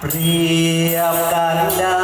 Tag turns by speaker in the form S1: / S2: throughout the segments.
S1: เปรียบกันได้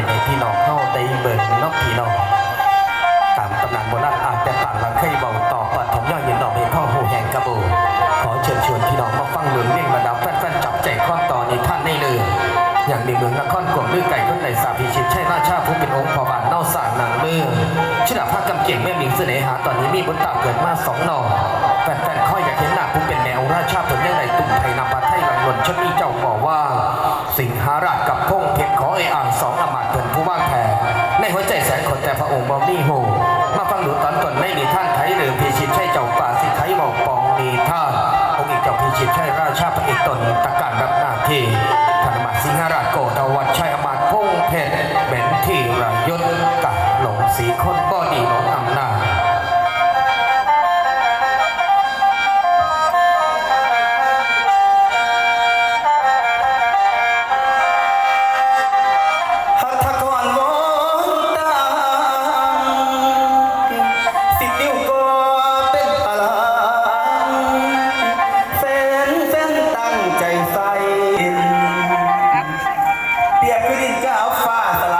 S2: เป็นไอพี่น้องเข้าใจเบิร์นอกพี่น้องตามตำนานโบราณอาจจะต่างหลังเคยบอกต่อปัดถมย่อยเย็นดอกเห็นพ่อหูแห่งกระโบขอเชิญชวนพี่น้องมาฟังหนุนเรียงบรรดาแฟนๆจับใจข้อต่อในท่านได้เลย อย่างในเมืองนครกลมด้วยไก่ต้นไหนสาพีชิตใช่ราชาผู้เป็นองค์พอบานเน่าสางนางเมืองชื่อดาภาคกำเกียงแม่หมิงเสน่หาตอนนี้มีบนตาเกิดมาสองน่อแฟนๆค่อยอยากเห็นหน้าผู้เป็นแมวราชาผลยังไหงตุ่มไทยนำปาไทยหลังนนชนมีเจ้าบอกว่า สิงหาราชกับพงเพชรขอเออ่างสองอำมาตย์เป็นผู้ว่างแผ่ในหัวใจแสนขนแต่พระองค์บอมีโห มาฟังดูตอนตอนไม่มีท่านไทยหรือพิชิตใช่เจ้าป่าสิไทยบอกปองมีท่านองค์อีกเจ้าพิชิตใช่ราชาพระเอกตนตะการรับหน้าที่ธนมาสิงหา
S1: เปรียบคือดินก้าวฟ้าสลาย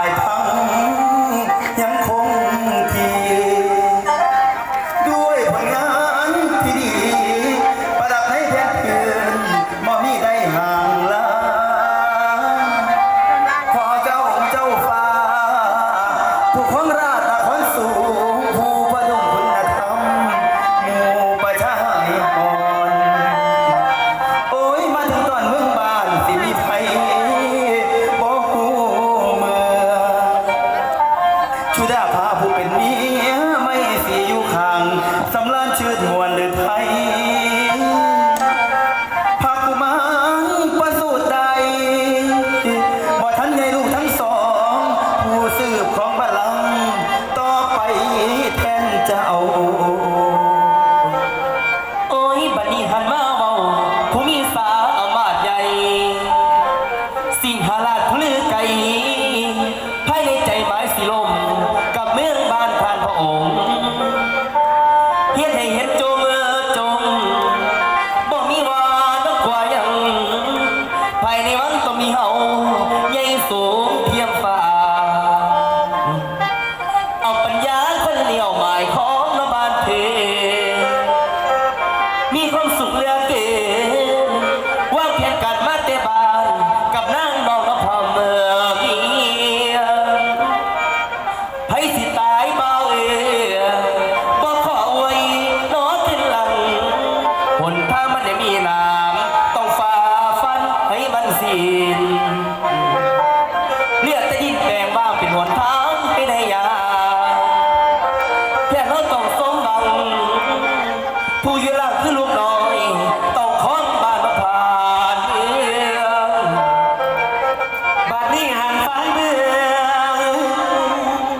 S1: ชุด